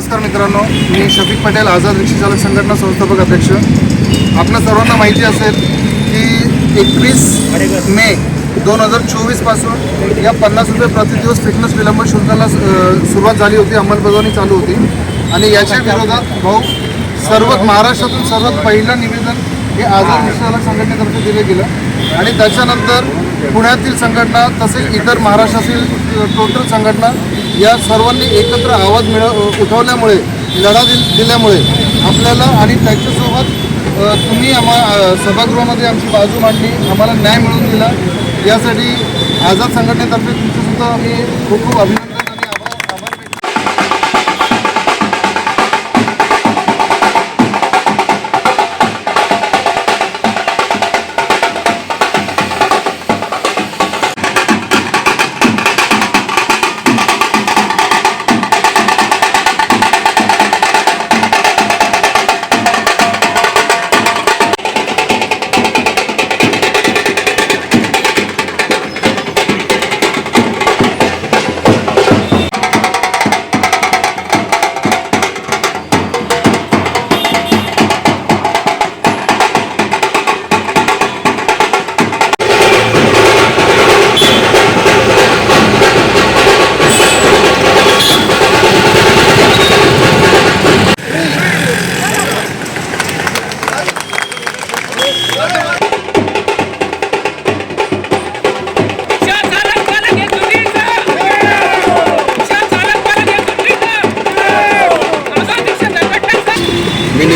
नमस्कार मित्रांनो मी शफीक पटेल आझाद रिक्षाचालक संघटना संस्थापक अध्यक्ष. आपल्या सर्वांना माहिती असेल की एकवीस मे दोन हजार चोवीसपासून या पन्नास रुपये प्रतिदिवस फिटनेस विलंब शुल्काला सुरुवात झाली होती अंमलबजावणी चालू होती. आणि याच्या विरोधात भाऊ सर्व महाराष्ट्रातून सर्वात पहिलं निवेदन हे आझाद चालक संघटनेतर्फे दिलं गेलं. आणि त्याच्यानंतर पुण्यातील संघटना तसेच इतर महाराष्ट्रातील टोटल संघटना या सर्वांनी एकत्र आवाज मिळ उठवल्यामुळे लढा दिल दिल्यामुळे आपल्याला आणि त्याच्यासोबत तुम्ही आम्हा सभागृहामध्ये आमची बाजू मांडली आम्हाला न्याय मिळवून दिला. यासाठी आझाद संघटनेतर्फे तुमचंसुद्धा आम्ही खूप खूप अभिनंदन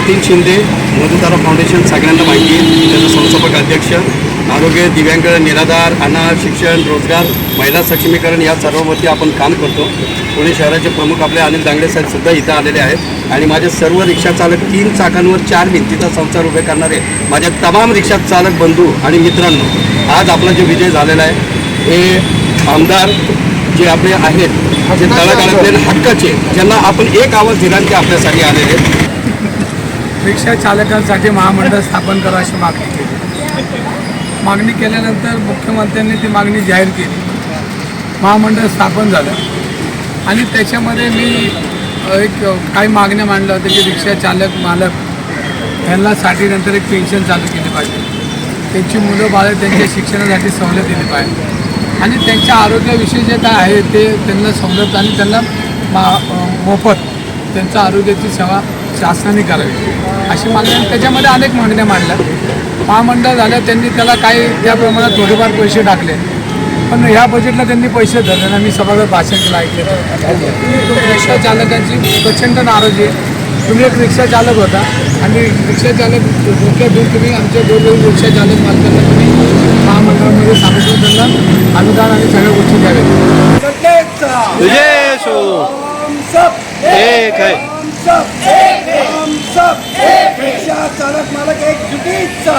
नितीन शिंदे मोदीतारा फाउंडेशन सगळ्यांना माहिती आहे. त्याचा संस्थापक अध्यक्ष आरोग्य दिव्यांग निराधार अनाथ शिक्षण रोजगार महिला सक्षमीकरण या सर्वावरती आपण काम करतो. पुणे शहराचे प्रमुख आपले अनिल दांगडे साहेब सुद्धा इथं आलेले आहेत. आणि माझे सर्व रिक्षा चालक तीन चाकांवर चार भिंतीचा संसार उभे करणारे माझ्या तमाम रिक्षा चालक बंधू आणि मित्रांनो आज आपला जो विजय झालेला आहे हे आमदार जे आपले आहेत जे तळागाळातले हक्काचे ज्यांना आपण एक आवाज दिला ते आपल्यासाठी आलेले आहेत. रिक्षा चालकांसाठी महामंडळ स्थापन करा अशी मागणी केली. मागणी केल्यानंतर मुख्यमंत्र्यांनी ती मागणी जाहीर केली. महामंडळ स्थापन झालं. आणि त्याच्यामध्ये मी एक काही मागण्या मांडल्या होत्या की रिक्षा चालक मालक यांना साठीनंतर एक पेन्शन चालू केली पाहिजे. त्यांची मुलं बाळं त्यांच्या शिक्षणासाठी सवलत दिली पाहिजे. आणि त्यांच्या आरोग्याविषयी जे काय आहे ते त्यांना सवलत आणि त्यांना मा मोफत त्यांच्या आरोग्याची सेवा शासनाने करावी. अशी मागण्या त्याच्यामध्ये अनेक मागण्या मांडल्या. महामंडळ झालं त्यांनी त्याला काही त्या प्रमाणात थोडेफार पैसे टाकले. पण ह्या बजेटला त्यांनी पैसे धरले ना मी सभागृहात भाषण केलं ऐकलं रिक्षा चालकांची प्रचंड नाराजी आहे. तुम्ही एक रिक्षा चालक होता आणि रिक्षा चालक डोक्यात घेऊन तुम्ही आमच्या गोरगरीब रिक्षा चालक मालकांना तुम्ही महामंडळामध्ये सांगितलं त्यांना अनुदान आणि सगळ्या गोष्टी एक है हम सब एक है रिक्षा चालक मालक एक जुटीचा